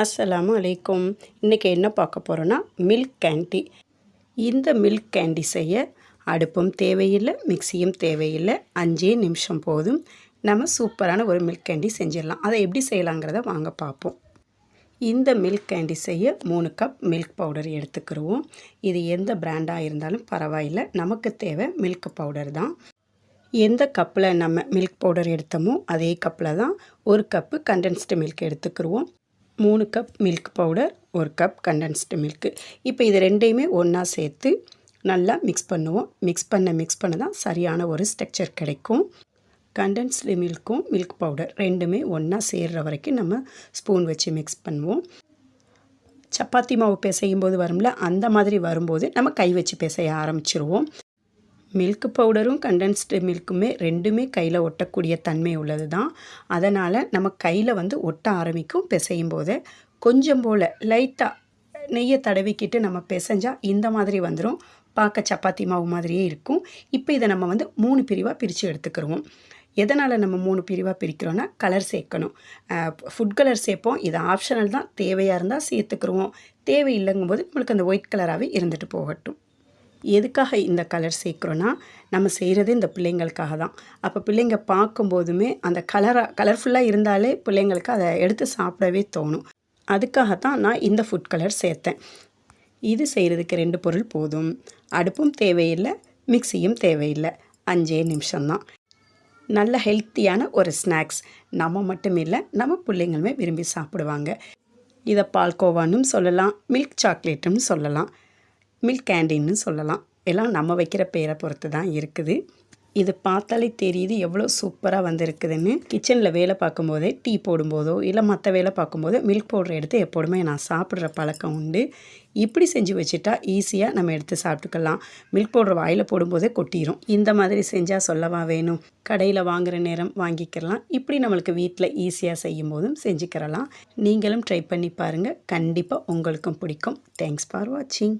அஸ்ஸலாமு அலைக்கும். இன்றைக்கி என்ன பார்க்க போகிறோன்னா மில்க் கேண்டி இந்த மில்க் கேண்டி செய்ய அடுப்பும் தேவையில்லை மிக்சியும் தேவையில்லை. அஞ்சே நிமிஷம் போதும். நம்ம சூப்பரான ஒரு மில்க் கேண்டி செஞ்சிடலாம். அதை எப்படி செய்யலாங்கிறத வாங்க பார்ப்போம். இந்த மில்க் கேண்டி செய்ய மூணு கப் மில்க் பவுடர் எடுத்துக்கிடுவோம் இது எந்த பிராண்டாக இருந்தாலும் பரவாயில்லை. நமக்கு தேவை மில்க் பவுடர் தான். எந்த கப்பில் நம்ம மில்க் பவுடர் எடுத்தோமோ அதே கப்பில் தான் ஒரு கப்பு கண்டென்ஸ்டு மில்க் எடுத்துக்கிடுவோம் மூணு கப் மில்க் பவுடர் ஒரு கப் கண்டென்ஸ்டு மில்க்கு இப்போ இது ரெண்டையுமே ஒன்றா சேர்த்து நல்லா மிக்ஸ் பண்ணுவோம். மிக்ஸ் பண்ண மிக்ஸ் பண்ண தான் சரியான ஒரு ஸ்ட்ரக்சர் கிடைக்கும். கண்டென்ஸ்டு மில்க்கும் மில்க் பவுடர் ரெண்டுமே ஒன்றா சேர்கிற வரைக்கும் நம்ம ஸ்பூன் வச்சு மிக்ஸ் பண்ணுவோம். சப்பாத்தி மாவு பிசையும் போது வரும்ல அந்த மாதிரி வரும்போது நம்ம கை வச்சு பிசைய ஆரம்பிச்சிருவோம். மில்க் பவுடரும் கண்டென்ஸ்டு மில்க்குமே ரெண்டுமே கையில் ஒட்டக்கூடிய தன்மை உள்ளது தான் அதனால் நம்ம கையில் வந்து ஒட்ட ஆரம்பிக்கும் பிசையும் போது கொஞ்சம் போல் லைட்டாக நெய்யை தடவிக்கிட்டு நம்ம பிசைஞ்சால் இந்த மாதிரி வந்துடும் பார்க்க சப்பாத்தி மாவு மாதிரியே இருக்கும். இப்போ இதை நம்ம வந்து மூணு பிரிவாக பிரித்து எடுத்துக்கிறோம் எதனால் நம்ம மூணு பிரிவாக பிரிக்கிறோன்னா கலர் சேர்க்கணும். ஃபுட் கலர் சேர்ப்போம். இது ஆப்ஷனல் தான். தேவையாக இருந்தால் சேர்த்துக்கிறோம் தேவை இல்லைங்கும்போது நம்மளுக்கு அந்த ஒயிட் கலராகவே இருந்துட்டு போகட்டும். எதுக்காக இந்த கலர் சேர்க்குறோன்னா நம்ம செய்கிறது இந்த பிள்ளைங்களுக்காக தான். அப்போ பிள்ளைங்க பார்க்கும்போதுமே அந்த கலராக கலர்ஃபுல்லாக இருந்தாலே பிள்ளைங்களுக்கு அதை எடுத்து சாப்பிடவே தோணும். அதுக்காகத்தான் நான் இந்த ஃபுட் கலர் சேர்த்தேன். இது செய்கிறதுக்கு ரெண்டு பொருள் போதும். அடுப்பும் தேவையில்லை மிக்சியும் தேவையில்லை. அஞ்சே நிமிஷம்தான் நல்ல ஹெல்த்தியான ஒரு ஸ்நாக்ஸ் நம்ம மட்டும் இல்லை நம்ம பிள்ளைங்களுமே விரும்பி சாப்பிடுவாங்க. இதை பால்கோவானும் சொல்லலாம் மில்க் சாக்லேட்டும் சொல்லலாம். மில்க் கேண்டீன்னு சொல்லலாம். எல்லாம் நம்ம வைக்கிற பேரை பொறுத்து தான் இருக்குது. இது பார்த்தாலே தெரியுது எவ்வளோ சூப்பராக வந்திருக்குதுன்னு. கிச்சனில் வேலை பார்க்கும்போதே டீ போடும்போதோ இல்லை மற்ற வேலை பார்க்கும்போதோ மில்க் பவுடர் எடுத்து எப்போதுமே நான் சாப்பிட்ற பழக்கம் உண்டு. இப்படி செஞ்சு வச்சுட்டா ஈஸியாக நம்ம எடுத்து சாப்பிட்டுக்கலாம். மில்க் பவுடர் வாயில் போடும்போதே கொட்டிடும் இந்த மாதிரி செஞ்சால் சொல்லவா வேணும்? கடையில் வாங்குகிற நேரம் வாங்கிக்கிறலாம் இப்படி நம்மளுக்கு வீட்டில் ஈஸியாக செய்யும் போதும் செஞ்சுக்கிறலாம். நீங்களும் ட்ரை பண்ணி பாருங்கள் கண்டிப்பாக உங்களுக்கும் பிடிக்கும். தேங்க்ஸ் ஃபார் வாட்சிங்